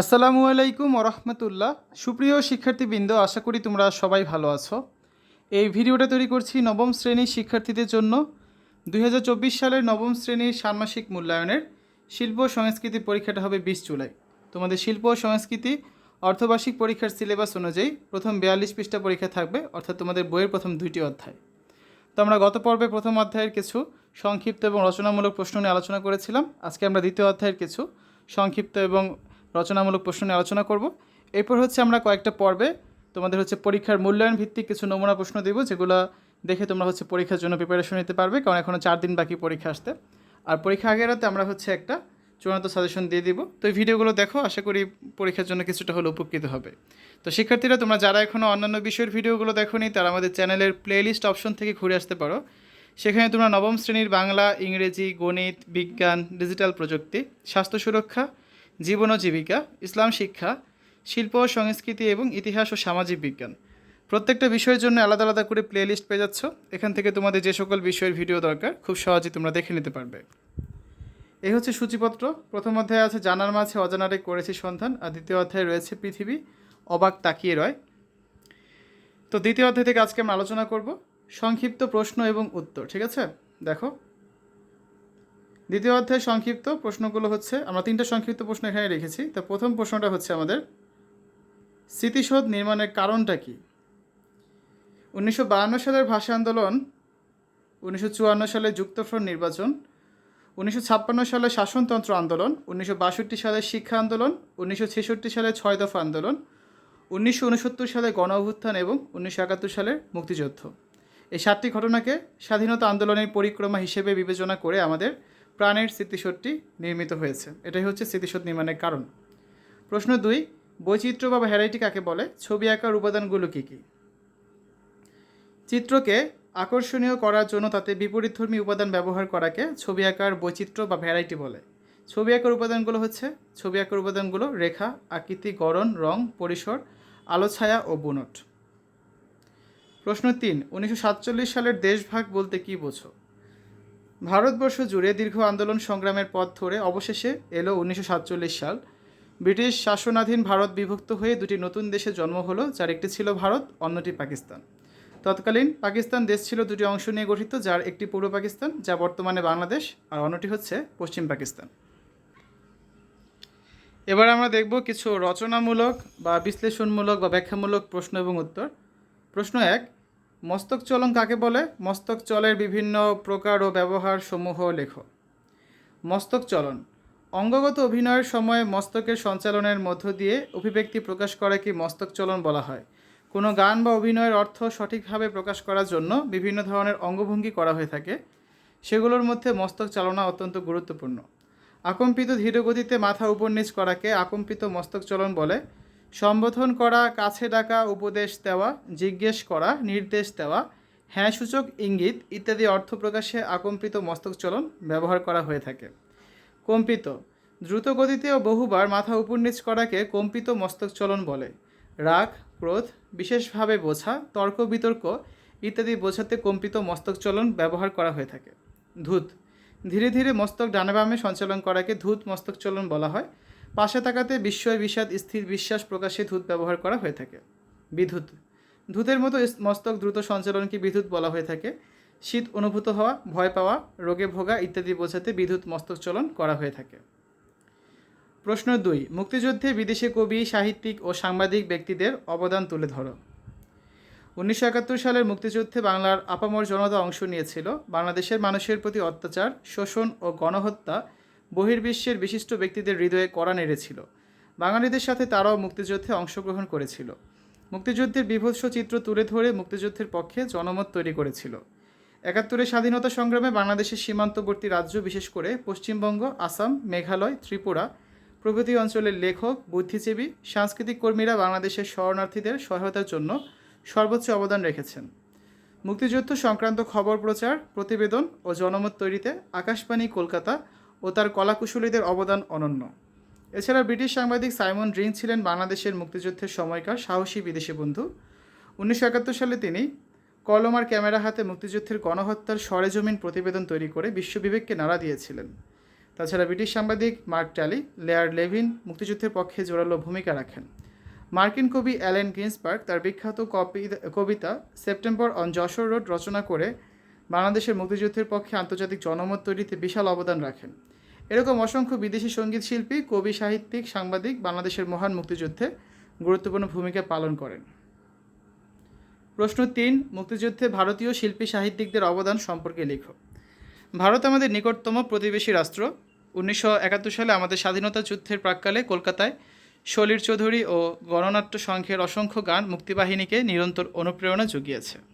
আসসালামু আলাইকুম ওরহমতুল্লাহ। সুপ্রিয় শিক্ষার্থীবৃন্দ, আশা করি তোমরা সবাই ভালো আছো। এই ভিডিওটা তৈরি করছি নবম শ্রেণির শিক্ষার্থীদের জন্য। দুই হাজার চব্বিশ সালের নবম শ্রেণির ষান্মাসিক মূল্যায়নের শিল্প সংস্কৃতি পরীক্ষাটা হবে বিশ জুলাই। তোমাদের শিল্প সংস্কৃতি অর্থবার্ষিক পরীক্ষার সিলেবাস অনুযায়ী প্রথম বিয়াল্লিশ পৃষ্ঠা পরীক্ষা থাকবে, অর্থাৎ তোমাদের বইয়ের প্রথম দুইটি অধ্যায়। তো আমরা গত পর্বে প্রথম অধ্যায়ের কিছু সংক্ষিপ্ত এবং রচনামূলক প্রশ্ন নিয়ে আলোচনা করেছিলাম। আজকে আমরা দ্বিতীয় অধ্যায়ের কিছু সংক্ষিপ্ত এবং রচনামূলক প্রশ্ন নিয়ে আলোচনা করব। এরপর হচ্ছে আমরা কয়েকটা পর্বে তোমাদের হচ্ছে পরীক্ষার মূল্যায়ন ভিত্তিক কিছু নমুনা প্রশ্ন দেবো, যেগুলো দেখে তোমরা হচ্ছে পরীক্ষার জন্য প্রিপারেশন নিতে পারবে, কারণ এখনও চার দিন বাকি পরীক্ষা আসতে। আর পরীক্ষা আগের রাতে আমরা হচ্ছে একটা চূড়ান্ত সাজেশন দিয়ে দিব। তো এই ভিডিওগুলো দেখো, আশা করি পরীক্ষার জন্য কিছুটা হলে উপকৃত হবে। তো শিক্ষার্থীরা, তোমরা যারা এখনও অন্যান্য বিষয়ের ভিডিওগুলো দেখোনি, তারা আমাদের চ্যানেলের প্লেলিস্ট অপশন থেকে ঘুরে আসতে পারো। সেখানে তোমরা নবম শ্রেণির বাংলা, ইংরেজি, গণিত, বিজ্ঞান ডিজিটাল প্রযুক্তি, স্বাস্থ্য সুরক্ষা জীবন ও জীবিকা, ইসলাম শিক্ষা, শিল্প ও সংস্কৃতি এবং ইতিহাস ও সামাজিক বিজ্ঞান। প্রত্যেকটা বিষয়ের জন্য আলাদা আলাদা করে প্লেলিস্ট পেয়ে যাচ্ছ। এখান থেকে তোমাদের যে সকল বিষয়ের ভিডিও দরকার, খুব সহজেই তোমরা দেখে নিতে পারবে। এই হচ্ছে সূচিপত্র। প্রথম অধ্যায়ে আছে, জানার মাঝে অজানারে করেছি সন্ধান, আর দ্বিতীয় অধ্যায়ে রয়েছে পৃথিবী, অবাক তাকিয়ে রয়। তো দ্বিতীয় অধ্যায় থেকে আজকে আমরা আলোচনা করব সংক্ষিপ্ত প্রশ্ন এবং উত্তর, ঠিক আছে? দেখো দ্বিতীয় অধ্যায় সংক্ষিপ্ত প্রশ্নগুলো হচ্ছে, আমরা তিনটা সংক্ষিপ্ত প্রশ্ন এখানে রেখেছি। তো প্রথম প্রশ্নটা হচ্ছে আমাদের, স্মৃতিসৌধ নির্মাণের কারণটা কি? উনিশশো বায়ান্ন সালের ভাষা আন্দোলন, উনিশশো চুয়ান্ন সালে যুক্তফ্রন্ট নির্বাচন, উনিশশো ছাপ্পান্ন সালে শাসনতন্ত্র আন্দোলন, উনিশশো বাষট্টি সালে শিক্ষা আন্দোলন, উনিশশো ছেষট্টি সালে ছয় দফা আন্দোলন, উনিশশো উনসত্তর সালে গণ অভ্যুত্থান এবং উনিশশো একাত্তর সালের মুক্তিযুদ্ধ। এই সাতটি ঘটনাকে স্বাধীনতা আন্দোলনের পরিক্রমা হিসেবে বিবেচনা করে আমাদের প্রাণের স্মৃতিশোধটি নির্মিত হয়েছে। এটাই হচ্ছে স্মৃতিশোধ নির্মাণের কারণ। প্রশ্ন দুই, বৈচিত্র্য বা ভ্যারাইটি কাকে বলে? ছবি আঁকার উপাদানগুলো কী কী? চিত্রকে আকর্ষণীয় করার জন্য তাতে বিপরীতধর্মী উপাদান ব্যবহার করাকে ছবি আঁকার বৈচিত্র্য বা ভ্যারাইটি বলে। ছবি আঁকার উপাদানগুলো হচ্ছে, ছবি আঁকার উপাদানগুলো রেখা, আকৃতি, গড়ন, রং, পরিসর, আলো, ছায়া ও বুনট। প্রশ্ন তিন, উনিশশো সাতচল্লিশ সালের দেশভাগ বলতে কী বোঝো? ভারতবর্ষ জুড়ে দীর্ঘ আন্দোলন সংগ্রামের পথ ধরে অবশেষে এলো উনিশশো সাতচল্লিশ সাল। ব্রিটিশ শাসনাধীন ভারত বিভক্ত হয়ে দুটি নতুন দেশে জন্ম হলো, যার একটি ছিল ভারত, অন্যটি পাকিস্তান। তৎকালীন পাকিস্তান দেশ ছিল দুটি অংশ নিয়ে গঠিত, যার একটি পূর্ব পাকিস্তান, যা বর্তমানে বাংলাদেশ, আর অন্যটি হচ্ছে পশ্চিম পাকিস্তান। এবার আমরা দেখব কিছু রচনামূলক বা বিশ্লেষণমূলক বা ব্যাখ্যামূলক প্রশ্ন এবং উত্তর। প্রশ্ন এক মস্তক চলন কাকে বলে? মস্তক চলের বিভিন্ন প্রকার ও ব্যবহার সমূহ লেখো। মস্তক চলন। অঙ্গগত অভিনয়ের সময় মস্তকের সঞ্চালনের মধ্য দিয়ে অভিব্যক্তি প্রকাশ করাকে মস্তক চলন বলা হয়? কোনো গান বা অভিনয়ের অর্থ সঠিকভাবে প্রকাশ করার জন্য বিভিন্ন ধরনের অঙ্গভঙ্গি করা হয়ে থাকে। সেগুলোর মধ্যে মস্তক চালনা অত্যন্ত গুরুত্বপূর্ণ। আকম্পিত ধীরগতিতে মাথা উপর নিচ করাকে আকম্পিত মস্তক চলন বলে। সম্বোধন করা, কাছে ডাকা, উপদেশ দেওয়া, জিজ্ঞেস করা, নির্দেশ দেওয়া হ্যাঁ সূচক, ইঙ্গিত ইত্যাদি অর্থ প্রকাশে আকম্পিত মস্তক চলন ব্যবহার করা হয়ে থাকে। কম্পিত। দ্রুত গতিতে ও বহুবার মাথা উপর করাকে কম্পিত মস্তক চলন বলে। রাগ, ক্রোধ, বিশেষভাবে বোঝা, তর্ক, বিতর্ক ইত্যাদি বোঝাতে কম্পিত মস্তক চলন ব্যবহার করা হয়ে থাকে। ধূত। ধীরে ধীরে মস্তক ডানে বামে সঞ্চালন করাকে ধূত মস্তক চলন বলা হয়। পাশে তাকাতে বিস্ময় বিষাদ, স্থির বিশ্বাস প্রকাশে ধূত ব্যবহার করা হয়ে থাকে। বিধুত। ধূতের মতো মস্তক দ্রুত সঞ্চালনকে বিদ্যুৎ বলা হয়ে থাকে। শীত অনুভূত হওয়া, ভয় পাওয়া, রোগে ভোগা ইত্যাদি বোঝাতে বিদ্যুৎ মস্তক চলন করা হয়ে থাকে। প্রশ্ন দুই, মুক্তিযুদ্ধে বিদেশি কবি, সাহিত্যিক ও সাংবাদিক ব্যক্তিদের অবদান তুলে ধরো। উনিশশো একাত্তর সালের মুক্তিযুদ্ধে বাংলার আপামর জনতা অংশ নিয়েছিল। বাংলাদেশের মানুষের প্রতি অত্যাচার, শোষণ ও গণহত্যা বহির্বিশ্বের বিশিষ্ট ব্যক্তিদের হৃদয়ে কড়া নেড়েছিল বাঙালিদের সাথে তারাও মুক্তিযুদ্ধে অংশগ্রহণ করেছিল। মুক্তিযুদ্ধের বিভৎস চিত্র তুলে ধরে মুক্তিযুদ্ধের পক্ষে জনমত তৈরি করেছিল। একাত্তরের স্বাধীনতা সংগ্রামে বাংলাদেশের সীমান্তবর্তী রাজ্য, বিশেষ করে পশ্চিমবঙ্গ, আসাম, মেঘালয়, ত্রিপুরা প্রভৃতি অঞ্চলের লেখক, বুদ্ধিজীবী, সাংস্কৃতিক কর্মীরা বাংলাদেশের শরণার্থীদের সহায়তার জন্য সর্বোচ্চ অবদান রেখেছেন। মুক্তিযুদ্ধ সংক্রান্ত খবর প্রচার, প্রতিবেদন ও জনমত তৈরিতে আকাশবাণী, কলকাতা ও তার কলাকুশলীদের অবদান অনন্য। এছাড়া ব্রিটিশ সাংবাদিক সাইমন ড্রিং ছিলেন বাংলাদেশের মুক্তিযুদ্ধের সময়কার সাহসী বিদেশি বন্ধু। উনিশশো একাত্তর সালে তিনি কলম আর ক্যামেরা হাতে মুক্তিযুদ্ধের গণহত্যার সরেজমিন প্রতিবেদন তৈরি করে বিশ্ববিবেককে নাড়া দিয়েছিলেন। তাছাড়া ব্রিটিশ সাংবাদিক মার্ক ট্যালি, লেয়ার লেভিন মুক্তিযুদ্ধের পক্ষে জোরালো ভূমিকা রাখেন। মার্কিন কবি অ্যালেন গ্রিন্সবার্গ তার বিখ্যাত কবিতা সেপ্টেম্বর অন যশোর রোড রচনা করে বাংলাদেশের মুক্তিযুদ্ধের পক্ষে আন্তর্জাতিক জনমত তৈরিতে বিশাল অবদান রাখেন। এরকম অসংখ্য বিদেশি সংগীত শিল্পী, কবি, সাহিত্যিক, সাংবাদিক বাংলাদেশের মহান মুক্তিযুদ্ধে গুরুত্বপূর্ণ ভূমিকা পালন করেন। প্রশ্ন তিন, মুক্তিযুদ্ধে ভারতীয় শিল্পী সাহিত্যিকদের অবদান সম্পর্কে লেখো। ভারত আমাদের নিকটতম প্রতিবেশী রাষ্ট্র। উনিশশো একাত্তর সালে আমাদের স্বাধীনতা যুদ্ধের প্রাককালে কলকাতায় সলির চৌধুরী ও গণনাট্য সংঘের অসংখ্য গান মুক্তিবাহিনীকে নিরন্তর অনুপ্রেরণা জুগিয়েছে।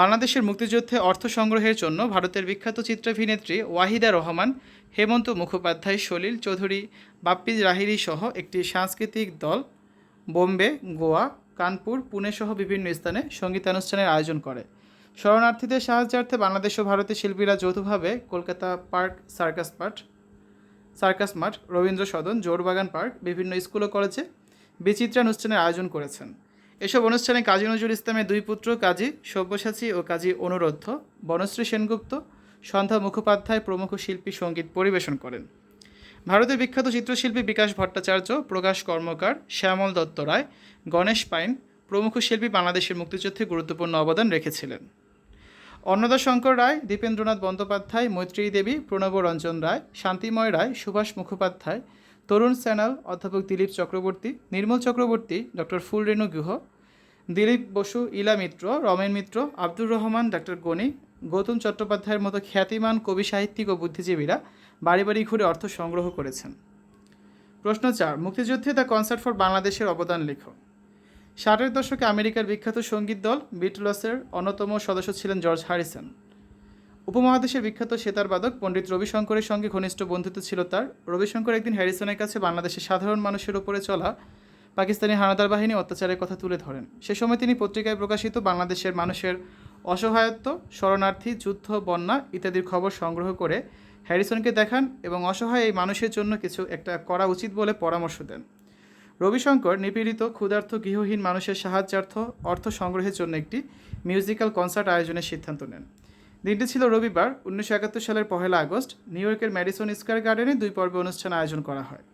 বাংলাদেশের মুক্তিযুদ্ধে অর্থ সংগ্রহের জন্য ভারতের বিখ্যাত চিত্রাভিনেত্রী ওয়াহিদা রহমান, হেমন্ত মুখোপাধ্যায়, সলিল চৌধুরী, বাপ্পি রাহিরি সহ একটি সাংস্কৃতিক দল বোম্বে, গোয়া, কানপুর, পুনে সহ বিভিন্ন স্থানে সঙ্গীতানুষ্ঠানের আয়োজন করে। শরণার্থীদের সাহায্যার্থে বাংলাদেশ ও ভারতের শিল্পীরা যৌথভাবে কলকাতা পার্ক, সার্কাস মাঠ সার্কাস মাঠ, রবীন্দ্র সদন, জোরবাগান পার্ক, বিভিন্ন স্কুল ও কলেজে বিচিত্রানুষ্ঠানের আয়োজন করেছেন। এসব অনুষ্ঠানে কাজী নজরুল ইসলামের দুই পুত্র কাজী সব্যসাচী ও কাজী অনুরোধ, বনশ্রী সেনগুপ্ত, সন্ধ্যা মুখোপাধ্যায় প্রমুখ শিল্পী সংগীত পরিবেশন করেন। ভারতের বিখ্যাত চিত্রশিল্পী বিকাশ ভট্টাচার্য, প্রকাশ কর্মকার শ্যামল দত্ত রায়, গণেশ পাইন প্রমুখ শিল্পী বাংলাদেশের মুক্তিযুদ্ধে গুরুত্বপূর্ণ অবদান রেখেছিলেন। অন্নদা শঙ্কর রায়, দীপেন্দ্রনাথ বন্দ্যোপাধ্যায় মৈত্রেয়ী দেবী প্রণব রঞ্জন রায়, শান্তিময় রায়, সুভাষ মুখোপাধ্যায় তরুণ স্যানাল অধ্যাপক দিলীপ চক্রবর্তী, নির্মল চক্রবর্তী, ডক্টর ফুলরেণু গুহ, দিলীপ বসু, ইলা মিত্র, রমেন মিত্র, আব্দুর রহমান, ডক্টর গণি, গৌতম চট্টোপাধ্যায়ের মতো খ্যাতিমান কবি সাহিত্যিক ও বুদ্ধিজীবীরা বাড়ি বাড়ি ঘুরে অর্থ সংগ্রহ করেছেন। প্রশ্ন চার, মুক্তিযুদ্ধে দ্য কনসার্ট ফর বাংলাদেশের অবদান লেখো। ষাটের দশকে আমেরিকার বিখ্যাত সংগীত দল বিটলসের অন্যতম সদস্য ছিলেন জর্জ হ্যারিসন উপমহাদেশের বিখ্যাত সেতারবাদক পণ্ডিত রবিশঙ্করের সঙ্গে ঘনিষ্ঠ বন্ধুত্ব ছিল তার। রবিশঙ্কর একদিন হ্যারিসনের কাছে বাংলাদেশের সাধারণ মানুষের ওপরে চলা পাকিস্তানি হানাদার বাহিনী অত্যাচারের কথা তুলে ধরেন। সে সময় তিনি পত্রিকায় প্রকাশিত বাংলাদেশের মানুষের অসহায়ত্ব, শরণার্থী, যুদ্ধ, বন্যা ইত্যাদির খবর সংগ্রহ করে হ্যারিসনকে দেখান এবং অসহায় এই মানুষের জন্য কিছু একটা করা উচিত বলে পরামর্শ দেন। রবিশঙ্কর নিপীড়িত, ক্ষুধার্ত, গৃহহীন মানুষের সাহায্যার্থ অর্থ সংগ্রহের জন্য একটি মিউজিক্যাল কনসার্ট আয়োজনের সিদ্ধান্ত নেন। দিনটি ছিল রবিবার, উনিশশো একাত্তর সালের পহেলা আগস্ট। নিউ ইয়র্কের ম্যাডিসন স্কয়ার গার্ডেনে দুই পর্বে অনুষ্ঠান আয়োজন করা হয়।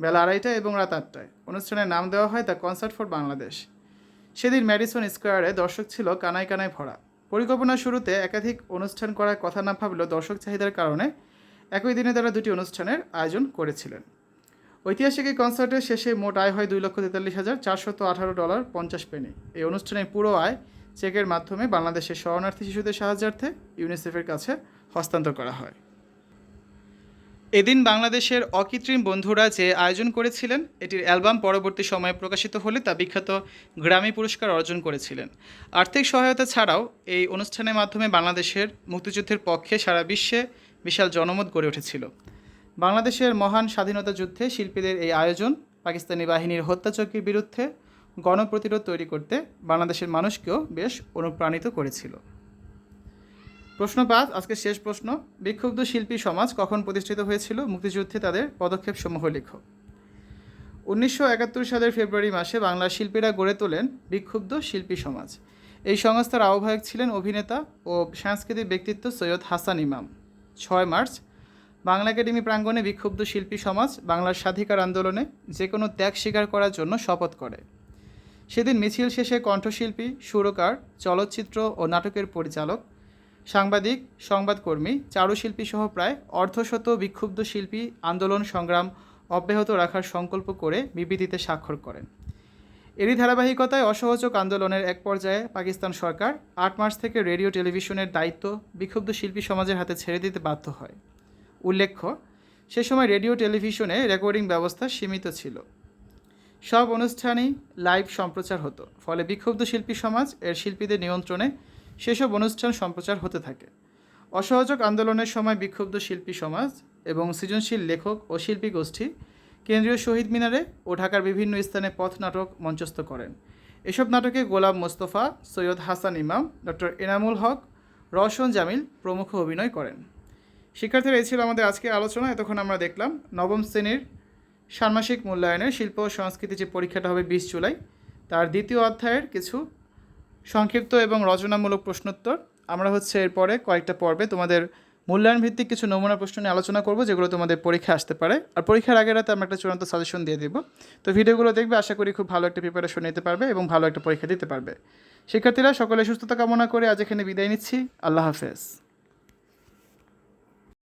বেলা আড়াইটায় এবং রাত আটটায়। অনুষ্ঠানের নাম দেওয়া হয় দ্য কনসার্ট ফর বাংলাদেশ। সেদিন ম্যাডিসন স্কোয়ারে দর্শক ছিল কানায় কানায় ভরা। পরিকল্পনা শুরুতে একাধিক অনুষ্ঠান করার কথা না ভাবলেও দর্শক চাহিদার কারণে একই দিনে তারা দুটি অনুষ্ঠানের আয়োজন করেছিলেন। ঐতিহাসিক এই কনসার্টের শেষে মোট আয় হয় দুই লক্ষ তেতাল্লিশ হাজার চারশত আঠারো ডলার পঞ্চাশ পেনি। এই অনুষ্ঠানের পুরো আয় চেকের মাধ্যমে বাংলাদেশের শরণার্থী শিশুদের সাহায্যার্থে ইউনিসেফের কাছে হস্তান্তর করা হয়। এদিন বাংলাদেশের অকৃত্রিম বন্ধুরা যে আয়োজন করেছিলেন। এটির অ্যালবাম পরবর্তী সময়ে প্রকাশিত হলে তা বিখ্যাত গ্রামী পুরস্কার অর্জন করেছিলেন। আর্থিক সহায়তা ছাড়াও এই অনুষ্ঠানের মাধ্যমে বাংলাদেশের মুক্তিযুদ্ধের পক্ষে সারা বিশ্বে বিশাল জনমত গড়ে উঠেছিল। বাংলাদেশের মহান স্বাধীনতা যুদ্ধে শিল্পীদের এই আয়োজন পাকিস্তানি বাহিনীর হত্যাচক্রের বিরুদ্ধে গণপ্রতিরোধ তৈরি করতে বাংলাদেশের মানুষকেও বেশ অনুপ্রাণিত করেছিল। প্রশ্ন পাঁচ আজকে শেষ প্রশ্ন, বিক্ষুব্ধ শিল্পী সমাজ কখন প্রতিষ্ঠিত হয়েছিল? মুক্তিযুদ্ধে তাদের পদক্ষেপ সমূহ লেখো। উনিশশো একাত্তর সালের ফেব্রুয়ারি মাসে বাংলার শিল্পীরা গড়ে তোলেন বিক্ষুব্ধ শিল্পী সমাজ। এই সংস্থার আহ্বায়ক ছিলেন অভিনেতা ও সাংস্কৃতিক ব্যক্তিত্ব সৈয়দ হাসান ইমাম। ছয় মার্চ, বাংলা একাডেমি প্রাঙ্গণে বিক্ষুব্ধ শিল্পী সমাজ বাংলার স্বাধিকার আন্দোলনে যে কোনো ত্যাগ স্বীকার করার জন্য শপথ করে। সেদিন মিছিল শেষে কণ্ঠশিল্পী, সুরকার, চলচ্চিত্র ও নাটকের পরিচালক, সাংবাদিক, সংবাদকর্মী চারুশিল্পী সহ প্রায় অর্ধশত বিক্ষুব্ধ শিল্পী আন্দোলন সংগ্রাম অব্যাহত রাখার সংকল্প করে বিবৃতিতে স্বাক্ষর করেন। এরই ধারাবাহিকতায় অসহযোগ আন্দোলনের এক পর্যায়ে পাকিস্তান সরকার আট মার্চ থেকে রেডিও টেলিভিশনের দায়িত্ব বিক্ষুব্ধ শিল্পী সমাজের হাতে ছেড়ে দিতে বাধ্য হয়। উল্লেখ্য, সে সময় রেডিও টেলিভিশনে রেকর্ডিং ব্যবস্থা সীমিত ছিল। সব অনুষ্ঠানেই লাইভ সম্প্রচার হতো, ফলে বিক্ষুব্ধ শিল্পী সমাজ এর শিল্পীদের নিয়ন্ত্রণে সেসব অনুষ্ঠান সম্প্রচার হতে থাকে। অসহযোগ আন্দোলনের সময় বিক্ষুব্ধ শিল্পী সমাজ এবং সৃজনশীল লেখক ও শিল্পী গোষ্ঠী কেন্দ্রীয় শহীদ মিনারে ও ঢাকার বিভিন্ন স্থানে পথ নাটক মঞ্চস্থ করেন। এসব নাটকে গোলাম মোস্তফা, সৈয়দ হাসান ইমাম, ডক্টর এনামুল হক, রওশন জামিল প্রমুখ অভিনয় করেন। শিক্ষার্থীরা, এই ছিল আমাদের আজকের আলোচনা। এতক্ষণ আমরা দেখলাম নবম শ্রেণির ষান্মাসিক মূল্যায়নের শিল্প ও সংস্কৃতি যে পরীক্ষাটা হবে বিশ জুলাই, তার দ্বিতীয় অধ্যায়ের কিছু সংক্ষিপ্ত এবং রচনামূলক প্রশ্নোত্তর। আমরা হচ্ছে এরপরে কয়েকটা পর্বে তোমাদের মূল্যায়ন ভিত্তিক কিছু নমুনা প্রশ্ন নিয়ে আলোচনা করব, যেগুলো তোমাদের পরীক্ষা আসতে পারে। আর পরীক্ষার আগের রাতে আমরা একটা চূড়ান্ত সাজেশন দিয়ে দিব। তো ভিডিওগুলো দেখবে, আশা করি খুব ভালো একটা প্রিপারেশন নিতে পারবে এবং ভালো একটা পরীক্ষা দিতে পারবে। শিক্ষার্থীরা, সকলে সুস্থতা কামনা করে আজ এখানে বিদায় নিচ্ছি। আল্লাহ হাফেজ।